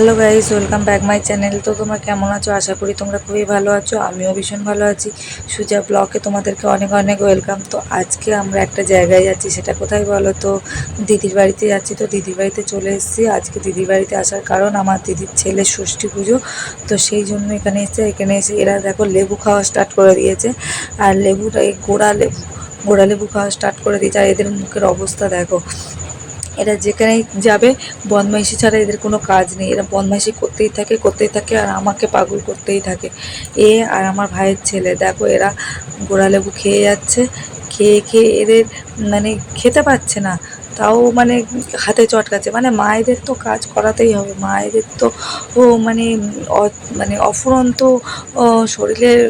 Hello guys welcome back my channel. তো তোমরা কেমন আছো? আশা করি তোমরা খুবই ভালো আছো, আমিও ভীষণ ভালো আছি। সুজা ব্লকে তোমাদেরকে অনেক অনেক ওয়েলকাম। তো আজকে আমরা একটা জায়গায় যাচ্ছি, সেটা কোথায় বলো তো? দিদির বাড়িতে যাচ্ছি। তো দিদির বাড়িতে চলে এসেছি। আজকে দিদির বাড়িতে আসার কারণ আমার দিদির ছেলের ষষ্ঠী পুজো। তো সেই জন্য এখানে এসে এখানে এসে এরা দেখো লেবু খাওয়া স্টার্ট করে দিয়েছে। আর লেবুটা, এই গোড়া লেবু গোড়া লেবু খাওয়া স্টার্ট করে দিয়েছে। আর এদের মুখের অবস্থা দেখো। এরা যেখানেই যাবে, বদমাইশি ছাড়া এদের কোনো কাজ নেই। এরা বদমাইশি করতেই থাকে করতেই থাকে আর আমাকে পাগল করতেই থাকে। এ আর আমার ভাইয়ের ছেলে, দেখো এরা গোড়া লেবু খেয়ে যাচ্ছে, খেয়ে খেয়ে এদের মানে খেতে পাচ্ছে না। তাও মানে হাতে চটকাচ্ছে। মানে মায়েদের তো কাজ করাতেই হবে। মায়েদের তো, ও মানে মানে অফুরন্ত শরীরের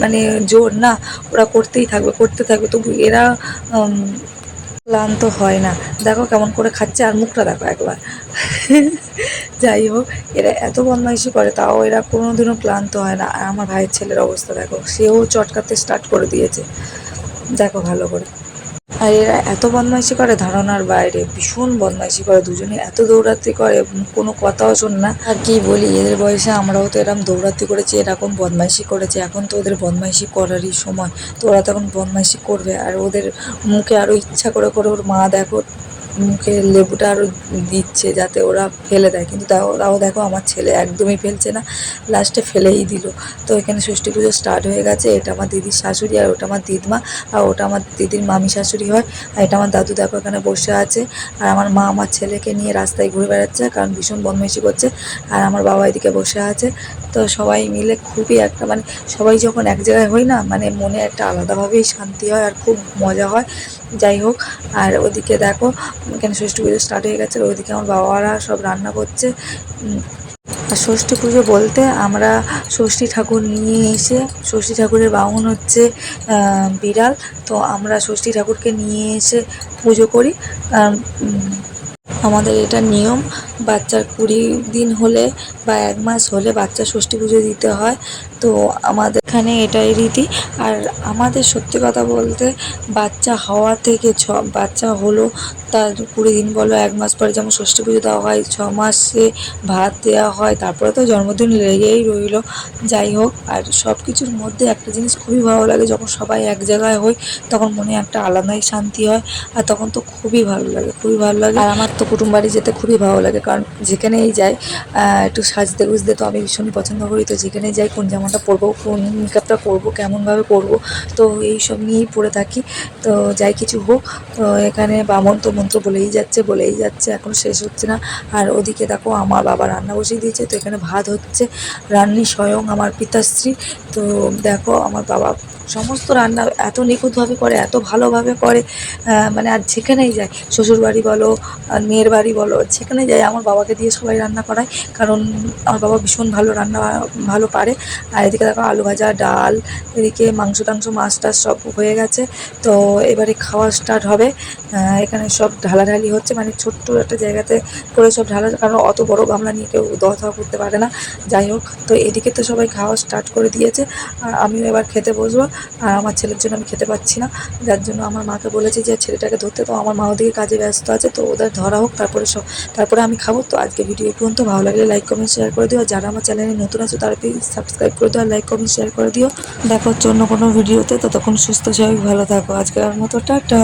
মানে জোর না। ওরা করতেই থাকবে, করতে থাকবে। তবু এরা ক্লান্ত হয় না। দেখো কেমন করে খাচ্ছে আর মুখটা দেখো একবার। যাই হোক, এরা এত বদমাইশি করে, তাও এরা কোনো দিনও ক্লান্ত হয় না। আর আমার ভাইয়ের ছেলের অবস্থা দেখো, সেও চটকাতে স্টার্ট করে দিয়েছে। দেখো ভালো করে। আর এরা এত বদমাইশি করে ধারণার বাইরে, ভীষণ বদমাইশি করে, দুজনে এত দৌড়াতি করে কোনো কথাও শোন না। আর কি বলি, এদের বয়সে আমরাও তো এরকম দৌড়াতি করেছি, এরকম বদমাইশি করেছে। এখন তো ওদের বদমাইশি করারই সময়। তো ওরা তখন বদমাইশি করবে, আর ওদের মুখে আরও ইচ্ছা করে করে ওর মা দেখো মুখে লেবুটা আরও দিচ্ছে যাতে ওরা ফেলে দেয়। কিন্তু তাও তাও দেখো আমার ছেলে একদমই ফেলছে না লাস্টে ফেলেই দিল। তো এখানে ষষ্ঠী পুজো স্টার্ট হয়ে গেছে, এটা আমার দিদির শাশুড়ি আর ওটা আমার দিদমা, আর ওটা আমার দিদির মামি শাশুড়ি হয়, আর এটা আমার দাদু দেখো এখানে বসে আছে। আর আমার মা আমার ছেলেকে নিয়ে রাস্তায় ঘুরে বেড়াচ্ছে, কারণ ভীষণ বদমাইশি করছে। আর আমার বাবা এদিকে বসে আছে। তো সবাই মিলে খুবই একটা মানে সবাই যখন এক জায়গায় হই না মানে মনে একটা আলাদাভাবেই শান্তি হয় আর খুব মজা হয়। যাই হোক আর ওদিকে দেখো এখানে ষষ্ঠী পুজো স্টার্ট হয়ে গেছে ওদিকে আমার বাবারা সব রান্না করছে। আর ষষ্ঠী পুজো বলতে আমরা ষষ্ঠী ঠাকুর নিয়ে এসে, ষষ্ঠী ঠাকুরের বাহন হচ্ছে বিড়াল। তো আমরা ষষ্ঠী ঠাকুরকে নিয়ে এসে পুজো করি। আমাদের এটা নিয়ম বাচ্চার কুড়ি দিন হলে বা এক মাস হলে বাচ্চা ষষ্ঠী পুজো দিতে হয়। তো আমাদের এখানে এটাই রীতি। আর আমাদের সত্যি কথা বলতে বাচ্চা হওয়া থেকে ছ, বাচ্চা হলো তার কুড়ি দিন বলো, এক মাস পরে যেমন ষষ্ঠী পুজো দেওয়া হয়, ছ মাসে ভাত দেওয়া হয়, তারপরে তো জন্মদিন লেগেই রইল। যাই হোক, আর সব কিছুর মধ্যে একটা জিনিস খুবই ভালো লাগে, যখন সবাই এক জায়গায় হই, তখন মনে একটা আলাদাই শান্তি হয়, আর তখন তো খুবই ভালো লাগে, খুবই ভালো লাগে। আর আমার তো কুটুম বাড়ি যেতে খুবই ভালো লাগে কারণ যেখানেই যাই একটু সাজতে গুজতে তো আমি ভীষণই পছন্দ করি। তো যেখানেই যাই, কোন জামাটা পরবো, কোন মেকআপটা করব কেমনভাবে করব তো এই সব নিয়েই পরে থাকি। তো যাই কিছু হোক, তো এখানে বামন তো মন্ত্র বলেই যাচ্ছে বলেই যাচ্ছে, এখন শেষ হচ্ছে না। আর ওদিকে দেখো, আমার বাবা রান্না বসিয়ে দিয়েছে, তো এখানে ভাত হচ্ছে। রান্নি স্বয়ং আমার পিতাশ্রী। তো দেখো, আমার বাবা সমস্ত রান্না এত নিখুঁতভাবে করে, এত ভালোভাবে করে মানে আর যেখানেই যায়, শ্বশুরবাড়ি বলো মেয়ের বাড়ি বলো যেখানে যাই আমার বাবাকে দিয়ে সবাই রান্না করায়। কারণ আমার বাবা ভীষণ ভালো রান্না, ভালো পারে। আর এদিকে দেখো আলু ভাজা, ডাল, এদিকে মাংস টাংস, মাছ টাছ সব হয়ে গেছে। তো এবারে খাওয়া স্টার্ট হবে। এখানে সব ঢালাঢালি হচ্ছে। মানে ছোট্ট একটা জায়গাতে করে সব ঢালা, কারণ অত বড় গামলা নিয়ে কেউ থাওয়া করতে পারে না। যাই হোক, তো এদিকে তো সবাই খাওয়া স্টার্ট করে দিয়েছে। আর আমিও এবার খেতে বসবো। আর আমার ছেলের জন্য আমি খেতে পাচ্ছি না। যার জন্য আমার মাকে বলেছি যে, ছেলেটাকে ধরতে তো আমার মা ওদিকে কাজে ব্যস্ত আছে, তো ওদের ধরা হোক, তারপরে সব, তারপরে আমি খাব। তো আজকে ভিডিও পর্যন্ত। ভালো লাগলে লাইক কমেন্ট শেয়ার করে দিও। যারা আমার চ্যানেলে নতুন আছে, তারা প্লিজ সাবস্ক্রাইব করে দিও। আর লাইক কমেন্ট শেয়ার করে দিও। দেখো হচ্ছে অন্য কোনো ভিডিওতে ততক্ষণ সুস্থ স্বাভাবিক ভালো থাকো। আজকের মতো, টাটা।